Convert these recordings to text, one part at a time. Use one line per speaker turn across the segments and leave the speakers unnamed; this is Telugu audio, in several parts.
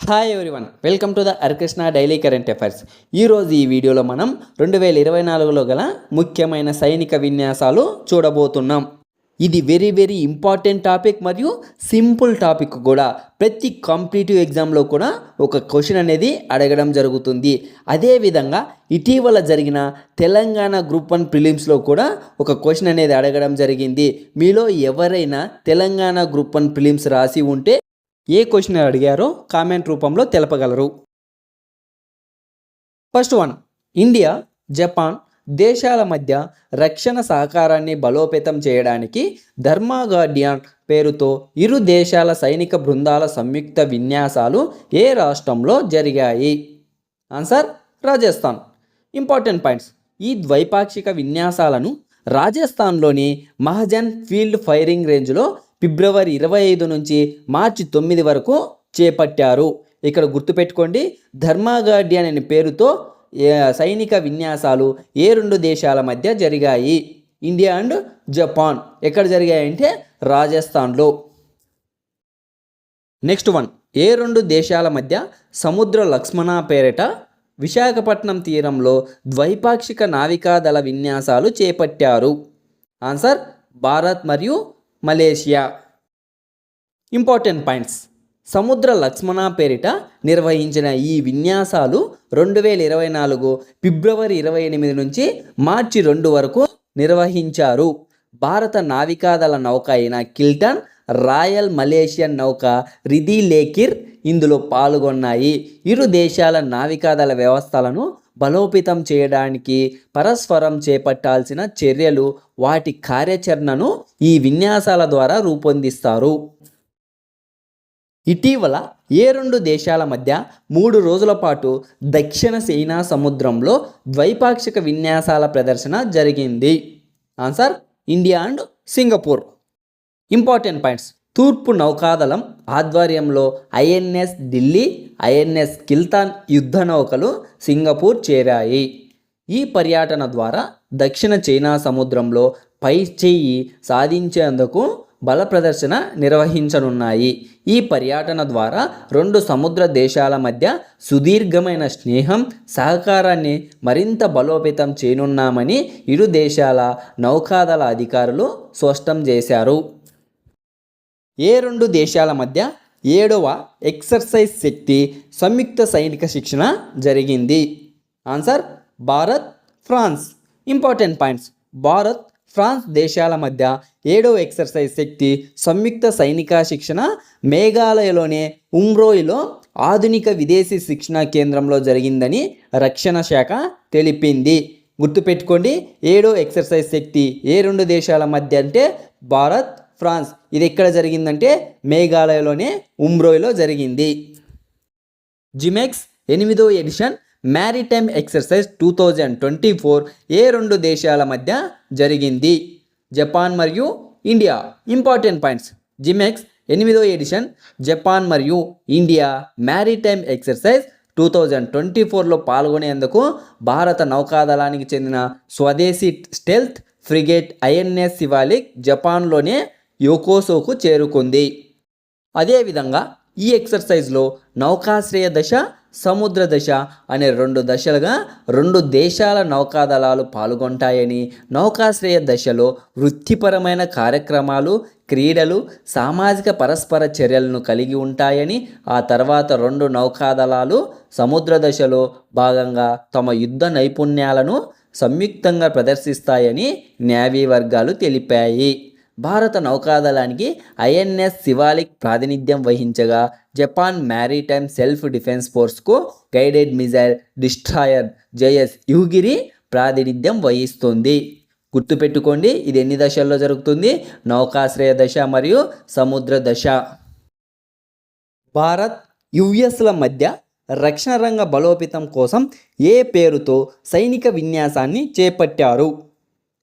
Hi everyone welcome to the Harikrishna daily current affairs ఈరోజు ఈ వీడియోలో మనం రెండు వేల ఇరవై నాలుగులో గల ముఖ్యమైన సైనిక విన్యాసాలు చూడబోతున్నాం. ఇది వెరీ వెరీ ఇంపార్టెంట్ టాపిక్ మరియు సింపుల్ టాపిక్ కూడా. ప్రతి కాంపిటేటివ్ ఎగ్జామ్లో కూడా ఒక క్వశ్చన్ అనేది అడగడం జరుగుతుంది. అదేవిధంగా ఇటీవల జరిగిన తెలంగాణ గ్రూప్ వన్ ప్రిలిమ్స్లో కూడా ఒక క్వశ్చన్ అనేది అడగడం జరిగింది. మీలో ఎవరైనా తెలంగాణ గ్రూప్ వన్ ప్రిలిమ్స్ రాసి ఉంటే ఏ క్వశ్చన్ అడిగారో కామెంట్ రూపంలో తెలపగలరు. ఫస్ట్ వన్ ఇండియా జపాన్ దేశాల మధ్య రక్షణ సహకారాన్ని బలోపేతం చేయడానికి ధర్మా గార్డియన్ పేరుతో ఇరు దేశాల సైనిక బృందాల సంయుక్త విన్యాసాలు ఏ రాష్ట్రంలో జరిగాయి? ఆన్సర్ రాజస్థాన్. ఇంపార్టెంట్ పాయింట్స్ ఈ ద్వైపాక్షిక విన్యాసాలను రాజస్థాన్లోని మహజన్ ఫీల్డ్ ఫైరింగ్ రేంజ్లో ఫిబ్రవరి ఇరవై ఐదు నుంచి మార్చి తొమ్మిది వరకు చేపట్టారు. ఇక్కడ గుర్తుపెట్టుకోండి ధర్మాగాడి అనే పేరుతో సైనిక విన్యాసాలు ఏ రెండు దేశాల మధ్య జరిగాయి. ఇండియా అండ్ జపాన్ ఎక్కడ జరిగాయంటే రాజస్థాన్లో. నెక్స్ట్ వన్ ఏ రెండు దేశాల మధ్య సముద్ర లక్ష్మణ పేరిట విశాఖపట్నం తీరంలో ద్వైపాక్షిక నావికాదళ విన్యాసాలు చేపట్టారు. ఆన్సర్ భారత్ మరియు మలేషియా. Important points. సముద్ర లక్ష్మణ పేరిట నిర్వహించిన ఈ విన్యాసాలు రెండు వేల ఇరవై నాలుగు ఫిబ్రవరి ఇరవై ఎనిమిది నుంచి మార్చి రెండు వరకు నిర్వహించారు. భారత నావికాదళ నౌక అయిన కిల్టన్ రాయల్ మలేషియన్ నౌక రిది లేకిర్ ఇందులో పాల్గొన్నాయి. ఇరు దేశాల నావికాదళ వ్యవస్థలను బలోపేతం చేయడానికి పరస్పరం చేపట్టాల్సిన చర్యలు వాటి కార్యాచరణను ఈ విన్యాసాల ద్వారా రూపొందిస్తారు. ఇటీవల ఏ రెండు దేశాల మధ్య మూడు రోజుల పాటు దక్షిణ చైనా సముద్రంలో ద్వైపాక్షిక విన్యాసాల ప్రదర్శన జరిగింది. Answer India and Singapore. Important points. తూర్పు నౌకాదళం ఆధ్వర్యంలో ఐఎన్ఎస్ ఢిల్లీ ఐఎన్ఎస్ కిల్తాన్ యుద్ధ నౌకలు సింగపూర్ చేరాయి. ఈ పర్యటన ద్వారా దక్షిణ చైనా సముద్రంలో పై చేయి సాధించేందుకు బల ప్రదర్శన నిర్వహించనున్నాయి. ఈ పర్యటన ద్వారా రెండు సముద్ర దేశాల మధ్య సుదీర్ఘమైన స్నేహం సహకారాన్ని మరింత బలోపేతం చేయనున్నామని ఇరు దేశాల నౌకాదళ అధికారులు స్పష్టం చేశారు. ఏ రెండు దేశాల మధ్య ఏడవ ఎక్సర్సైజ్ శక్తి సంయుక్త సైనిక శిక్షణ జరిగింది? Answer Bharat France. Important points. Bharat France దేశాల మధ్య ఏడవ ఎక్సర్సైజ్ శక్తి సంయుక్త సైనిక శిక్షణ మేఘాలయలోనే ఉమ్రోయిలో ఆధునిక విదేశీ శిక్షణ కేంద్రంలో జరిగిందని రక్షణ శాఖ తెలిపింది. గుర్తుపెట్టుకోండి ఏడో ఎక్సర్సైజ్ శక్తి ఏ రెండు దేశాల మధ్య అంటే భారత్ ఫ్రాన్స్. ఇది ఎక్కడ జరిగిందంటే మేఘాలయలోనే ఉమ్రోయ్లో జరిగింది. జిమెక్స్ ఎనిమిదో edition maritime exercise two thousand twenty four ఏ రెండు దేశాల మధ్య జరిగింది. జపాన్ మరియు ఇండియా. Important points. జిమెక్స్ ఎనిమిదో ఎడిషన్ జపాన్ మరియు India maritime exercise two thousand twenty ఫోర్లో పాల్గొనేందుకు భారత నౌకాదళానికి చెందిన స్వదేశీ స్టెల్త్ ఫ్రిగేట్ ఐఎన్ఎస్ శివాలిక్ జపాన్లోనే యోకోసోకు చేరుకుంది. అదేవిధంగా ఈ ఎక్సర్సైజ్లో నౌకాశ్రయ దశ సముద్ర దశ అనే రెండు దశలుగా రెండు దేశాల నౌకాదళాలు పాల్గొంటాయని నౌకాశ్రయ దశలో వృత్తిపరమైన కార్యక్రమాలు క్రీడలు సామాజిక పరస్పర చర్యలను కలిగి ఉంటాయని ఆ తర్వాత రెండు నౌకాదళాలు సముద్ర దశలో భాగంగా తమ యుద్ధ నైపుణ్యాలను సంయుక్తంగా ప్రదర్శిస్తాయని నేవీ వర్గాలు తెలిపాయి. భారత నౌకాదళానికి ఐఎన్ఎస్ శివాలిక్ ప్రాతినిధ్యం వహించగా Japan maritime self defence ఫోర్స్కు guided missile destroyer JS Yugiri ప్రాతినిధ్యం వహిస్తుంది. గుర్తుపెట్టుకోండి ఇది ఎన్ని దశల్లో జరుగుతుంది? నౌకాశ్రయ దశ మరియు సముద్ర దశ. భారత్ యుఎస్ల మధ్య రక్షణ రంగ బలోపేతం కోసం ఏ పేరుతో సైనిక విన్యాసాన్ని చేపట్టారు?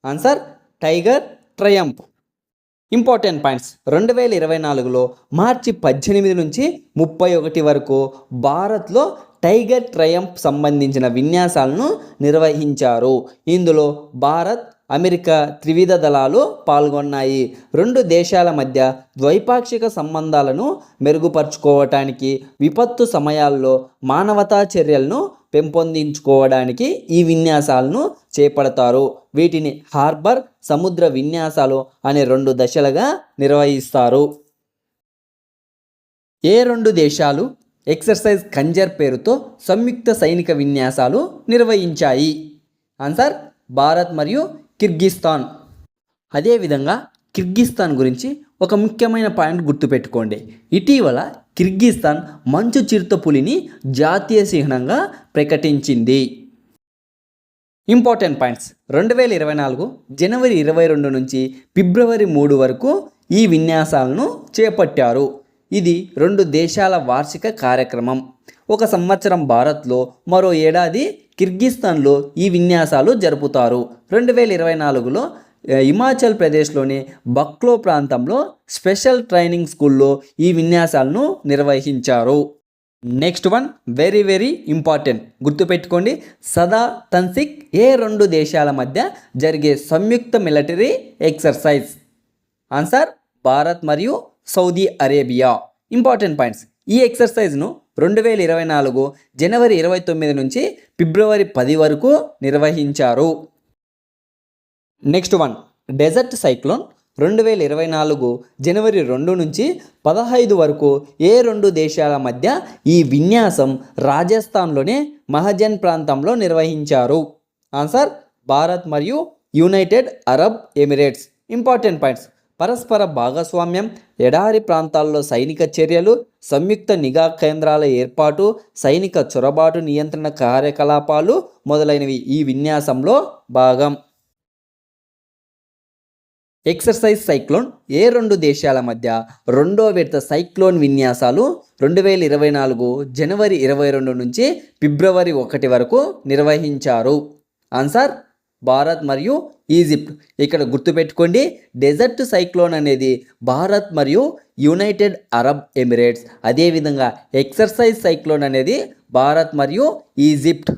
Answer tiger triumph. Important points రెండు వేల ఇరవై నాలుగులో మార్చి పద్దెనిమిది నుంచి ముప్పై ఒకటి వరకు భారత్లో టైగర్ ట్రయంప్ సంబంధించిన విన్యాసాలను నిర్వహించారు. ఇందులో భారత్ అమెరికా త్రివిధ దళాలు పాల్గొన్నాయి. రెండు దేశాల మధ్య ద్వైపాక్షిక సంబంధాలను మెరుగుపరుచుకోవటానికి విపత్తు సమయాల్లో మానవతా చర్యలను పెంపొందించుకోవడానికి ఈ విన్యాసాలను చేపడతారు. వీటిని హార్బర్ సముద్ర విన్యాసాలు అనే రెండు దశలుగా నిర్వహిస్తారు. ఏ రెండు దేశాలు ఎక్సర్సైజ్ కంజర్ పేరుతో సంయుక్త సైనిక విన్యాసాలు నిర్వహించాయి? ఆన్సర్ భారత్ మరియు కిర్గిస్తాన్. అదేవిధంగా కిర్గిస్తాన్ గురించి ఒక ముఖ్యమైన పాయింట్ గుర్తుపెట్టుకోండి. ఇటీవల కిర్గిస్తాన్ మంచు చిరుత పులిని జాతీయ చిహ్నంగా ప్రకటించింది. Important points. రెండు వేల ఇరవై నాలుగు జనవరి ఇరవై రెండు నుంచి ఫిబ్రవరి మూడు వరకు ఈ విన్యాసాలను చేపట్టారు. ఇది రెండు దేశాల వార్షిక కార్యక్రమం. ఒక సంవత్సరం భారత్లో మరో ఏడాది కిర్గిస్తాన్లో ఈ విన్యాసాలు జరుపుతారు. రెండు వేల ఇరవై నాలుగులో హిమాచల్ ప్రదేశ్లోని బక్లో ప్రాంతంలో స్పెషల్ ట్రైనింగ్ స్కూల్లో ఈ విన్యాసాలను నిర్వహించారు. Next one very very important. గుర్తుపెట్టుకోండి సదా తన్సిక్ ఏ రెండు దేశాల మధ్య జరిగే సంయుక్త మిలిటరీ ఎక్సర్సైజ్. ఆన్సర్ భారత్ మరియు సౌదీ అరేబియా. Important points. ఈ ఎక్సర్సైజ్ను రెండు వేల ఇరవై నాలుగు జనవరి ఇరవై తొమ్మిది నుంచి ఫిబ్రవరి పది వరకు నిర్వహించారు. Next one. డెజర్ట్ సైక్లోన్ రెండు వేల ఇరవై నాలుగు జనవరి రెండు నుంచి పదహైదు వరకు ఏ రెండు దేశాల మధ్య ఈ విన్యాసం రాజస్థాన్లోనే మహజన్ ప్రాంతంలో నిర్వహించారు? ఆన్సర్ భారత్ మరియు United Arab Emirates. Important points. పరస్పర భాగస్వామ్యం ఎడారి ప్రాంతాల్లో సైనిక చర్యలు సంయుక్త నిఘా కేంద్రాల ఏర్పాటు సైనిక చొరబాటు నియంత్రణ కార్యకలాపాలు మొదలైనవి ఈ విన్యాసంలో భాగం. ఎక్సర్సైజ్ సైక్లోన్ ఏ రెండు దేశాల మధ్య రెండో విడత సైక్లోన్ విన్యాసాలు రెండు వేల ఇరవై నాలుగు జనవరి ఇరవై రెండు నుంచి ఫిబ్రవరి ఒకటి వరకు నిర్వహించారు. ఆన్సర్ భారత్ మరియు ఈజిప్ట్. ఇక్కడ గుర్తుపెట్టుకోండి డెజర్ట్ సైక్లోన్ అనేది భారత్ మరియు యునైటెడ్ అరబ్ ఎమిరేట్స్. అదేవిధంగా ఎక్సర్సైజ్ సైక్లోన్ అనేది భారత్ మరియు Egypt.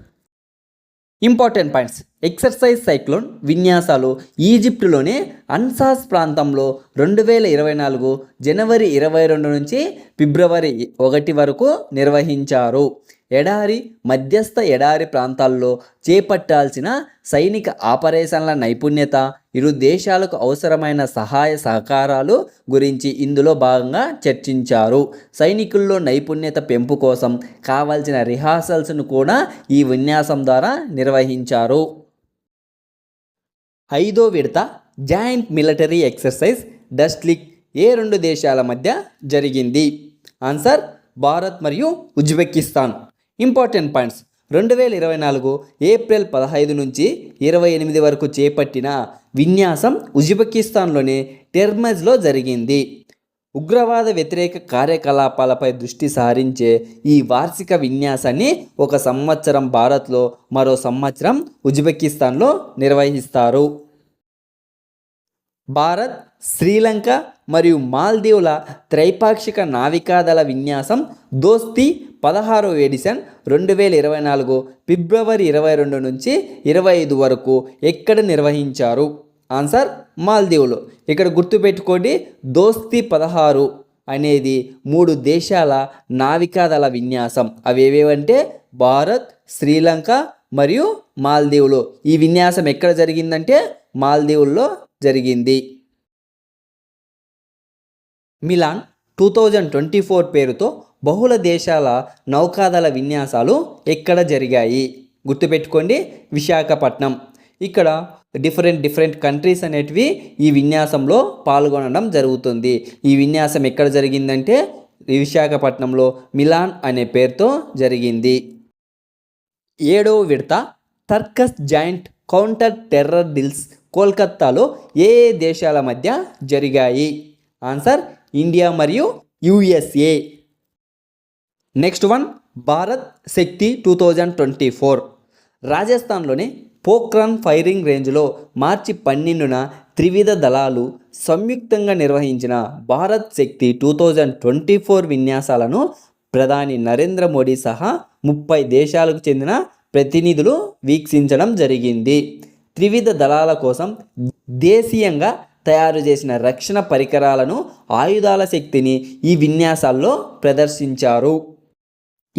Important points. Exercise cyclone విన్యాసాలు ఈజిప్టులోని అన్సాస్ ప్రాంతంలో రెండు వేల ఇరవై నాలుగు జనవరి ఇరవై రెండు నుంచి ఫిబ్రవరి ఒకటి వరకు నిర్వహించారు. ఎడారి మధ్యస్థ ఎడారి ప్రాంతాల్లో చేపట్టాల్సిన సైనిక ఆపరేషన్ల నైపుణ్యత ఇరు దేశాలకు అవసరమైన సహాయ సహకారాలు గురించి ఇందులో భాగంగా చర్చించారు. సైనికుల్లో నైపుణ్యత పెంపు కోసం కావాల్సిన రిహార్సల్స్ను కూడా ఈ విన్యాసం ద్వారా నిర్వహించారు. ఐదో విడత జాయింట్ మిలిటరీ ఎక్సర్సైజ్ డస్ట్లిక్ ఏ రెండు దేశాల మధ్య జరిగింది? ఆన్సర్ భారత్ మరియు ఉజ్బెకిస్తాన్. Important points. రెండు వేల ఇరవై నాలుగు ఏప్రిల్ పదహైదు నుంచి ఇరవై ఎనిమిది వరకు చేపట్టిన విన్యాసం ఉజ్బెకిస్తాన్లోని టెర్మజ్లో జరిగింది. ఉగ్రవాద వ్యతిరేక కార్యకలాపాలపై దృష్టి సారించే ఈ వార్షిక విన్యాసాన్ని ఒక సంవత్సరం భారత్లో మరో సంవత్సరం ఉజ్బెకిస్తాన్లో నిర్వహిస్తారు. భారత్ శ్రీలంక మరియు మాల్దీవుల త్రైపాక్షిక నావికాదళ విన్యాసం దోస్తీ పదహారో ఎడిషన్ రెండు వేల ఇరవై నాలుగు ఫిబ్రవరి ఇరవై రెండు నుంచి ఇరవై ఐదు వరకు ఎక్కడ నిర్వహించారు? ఆన్సర్ మాల్దీవులు. ఇక్కడ గుర్తుపెట్టుకోండి దోస్తి పదహారు అనేది మూడు దేశాల నావికాదళ విన్యాసం. అవి ఏవేవంటే భారత్ శ్రీలంక మరియు మాల్దీవులు. ఈ విన్యాసం ఎక్కడ జరిగిందంటే మాల్దీవుల్లో జరిగింది. Milan two thousand twenty four పేరుతో బహుళ దేశాల నౌకాదళ విన్యాసాలు ఎక్కడ జరిగాయి? గుర్తుపెట్టుకోండి విశాఖపట్నం. ఇక్కడ డిఫరెంట్ డిఫరెంట్ కంట్రీస్ అనేటివి ఈ విన్యాసంలో పాల్గొనడం జరుగుతుంది. ఈ విన్యాసం ఎక్కడ జరిగిందంటే విశాఖపట్నంలో మిలాన్ అనే పేరుతో జరిగింది. ఏడవ విడత Tarkash joint counter terror drills కోల్కత్తాలో ఏ ఏ దేశాల మధ్య జరిగాయి? ఆన్సర్ ఇండియా మరియు USA next one Bharat Shakti two thousand twenty four రాజస్థాన్లోని పోఖ్రాన్ ఫైరింగ్ రేంజ్లో మార్చి పన్నెండున త్రివిధ దళాలు సంయుక్తంగా నిర్వహించిన Bharat Shakti two thousand twenty four విన్యాసాలను ప్రధాని నరేంద్ర మోడీ సహా ముప్పై దేశాలకు చెందిన ప్రతినిధులు వీక్షించడం జరిగింది. త్రివిధ దళాల కోసం దేశీయంగా తయారు చేసిన రక్షణ పరికరాలను ఆయుధాల శక్తిని ఈ విన్యాసాల్లో ప్రదర్శించారు.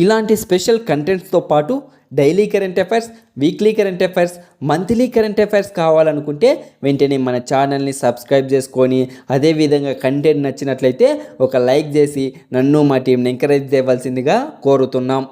ఇలాంటి స్పెషల్ కంటెంట్స్తో పాటు daily current affairs weekly current affairs monthly current affairs కావాలనుకుంటే వెంటనే మన ఛానల్ని సబ్స్క్రైబ్ చేసుకొని అదేవిధంగా కంటెంట్ నచ్చినట్లయితే ఒక లైక్ చేసి నన్ను మా టీంని ఎంకరేజ్ చేయవలసిందిగా కోరుతున్నాం.